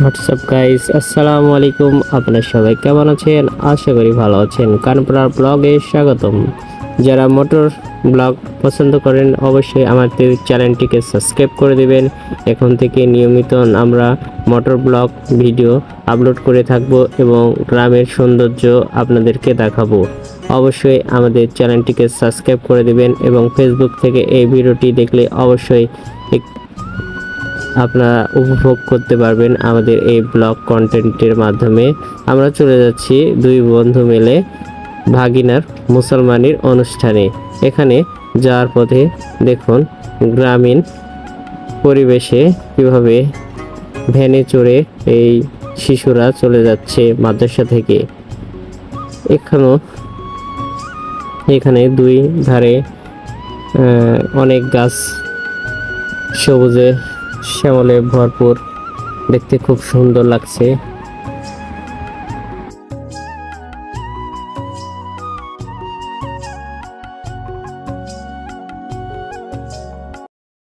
WhatsApp guys আসসালামু আলাইকুম আপনারা সবাই কেমন আছেন? আশা করি ভালো আছেন। কানপুরার ব্লগে স্বাগতম। যারা মোটর ব্লগ পছন্দ করেন, অবশ্যই আমাদের চ্যানেলটিকে সাবস্ক্রাইব করে দিবেন। এখন থেকে নিয়মিত আমরা মোটর ব্লগ ভিডিও আপলোড করে থাকব এবং গ্রামের সৌন্দর্য আপনাদেরকে দেখাবো। অবশ্যই আমাদের চ্যানেলটিকে সাবস্ক্রাইব করে দিবেন এবং ফেসবুক থেকে এই ভিডিওটি দেখলে অবশ্যই আপনারা উপভোগ করতে পারবেন আমাদের এই ব্লগ কন্টেন্টের মাধ্যমে। আমরা চলে যাচ্ছি দুই বন্ধু মিলে ভাগিনার মুসলমানের অনুষ্ঠানে। এখানে যাওয়ার পথে দেখুন গ্রামীণ পরিবেশে কীভাবে ভ্যানে চড়ে এই শিশুরা চলে যাচ্ছে মাদ্রাসা থেকে। এখানেও এখানে দুই ধারে অনেক গাছ সবুজে শ্যামলে ভরপুর। দেখতে খুব সুন্দর লাগছে।